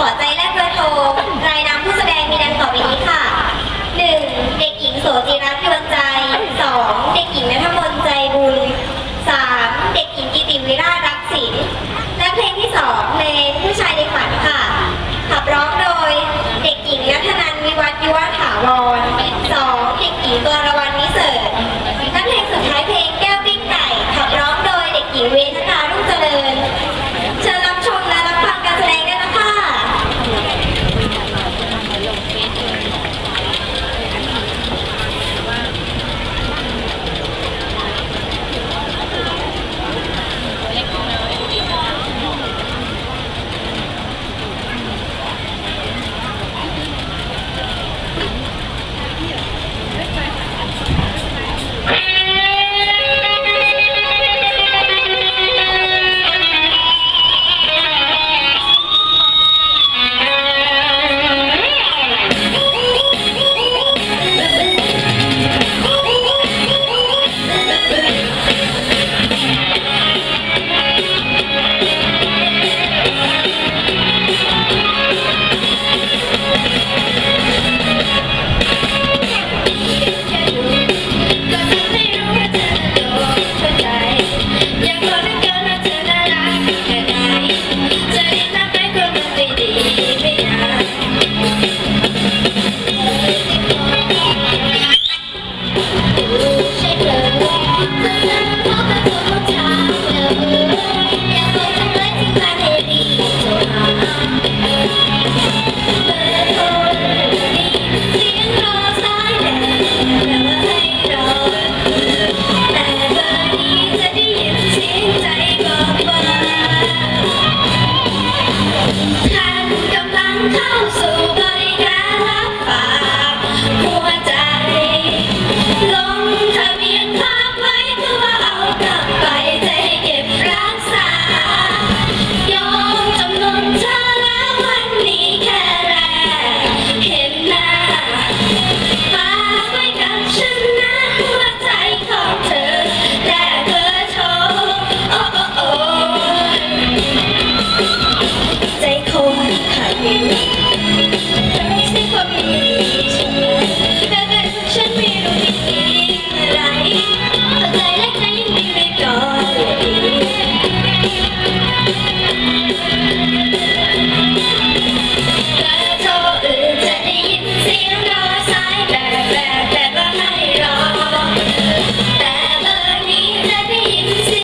ขอใจและเบอร์โทรรายนามผู้แสดงมีดังต่อไปนี้ค่ะหนึ่งเด็กหญิงโสจิรัตน์ยวนใจสองเด็กหญิงนัทมนใจบุญสามเด็กหญิงกิติวิราชรักศิลป์และเพลงที่